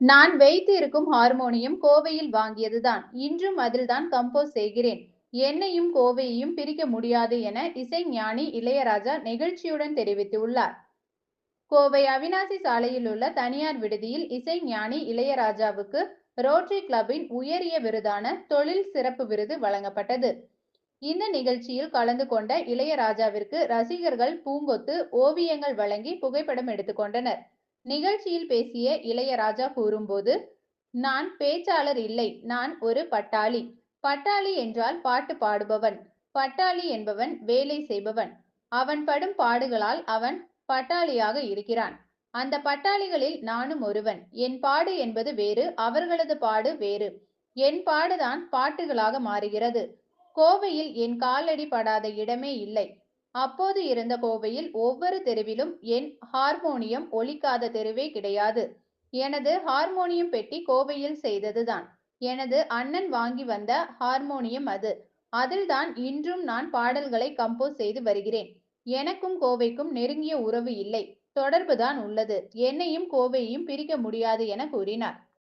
நான் வைத்து இருக்கும் ஹார்மோனியம் கோவையில் வாங்கியதுதான். இன்றும் அதில்தான் கம்போஸ் செய்கிறேன். என்னையும் கோவையையும் பிரிக்க முடியாது என இசைஞானி இளையராஜா நெகிழ்ச்சியுடன் தெரிவித்துள்ளார். கோவை அவினாசி சாலையில் உள்ள தனியார் விடுதியில் இசைஞானி இளையராஜாவுக்கு ரோட்டரி கிளப்பின் உயரிய விருதான தொழில் சிறப்பு விருது வழங்கப்பட்டது. இந்த நிகழ்ச்சியில் கலந்து கொண்ட இளையராஜாவிற்கு ரசிகர்கள் பூங்கொத்து ஓவியங்கள் வழங்கி புகைப்படம் எடுத்துக்கொண்டனர் நிகழ்ச்சியில் பேசிய இளையராஜா கூறும்போது நான் பேச்சாளர் இல்லை நான் ஒரு பட்டாளி. பட்டாளி என்றால் பாட்டு பாடுபவன். பட்டாளி என்பவன் வேலை செய்பவன். அவன் படும் பாடுகளால் அவன் பட்டாளியாக இருக்கிறான். அந்த பட்டாளிகளில் நானும் ஒருவன். என் பாடு என்பது வேறு அவர்களது பாடு வேறு. என் பாடுதான் பாட்டுகளாக மாறுகிறது. கோவையில் என் காலடி படாத இடமே இல்லை. அப்போது இருந்த கோவையில் ஒவ்வொரு தெருவிலும் என் ஹார்மோனியம் ஒலிக்காத தெருவே கிடையாது. எனது ஹார்மோனியம் பெட்டி கோவையில் செய்ததுதான். எனது அண்ணன் வாங்கி வந்த ஹார்மோனியம் அது. அதில்தான் இன்றும் நான் பாடல்களை கம்போஸ் செய்து வருகிறேன். எனக்கும் கோவைக்கும் நெருங்கிய உறவு இல்லை. தொடர்புதான் உள்ளது. என்னையும் கோவையையும் பிரிக்க முடியாது என கூறினார்.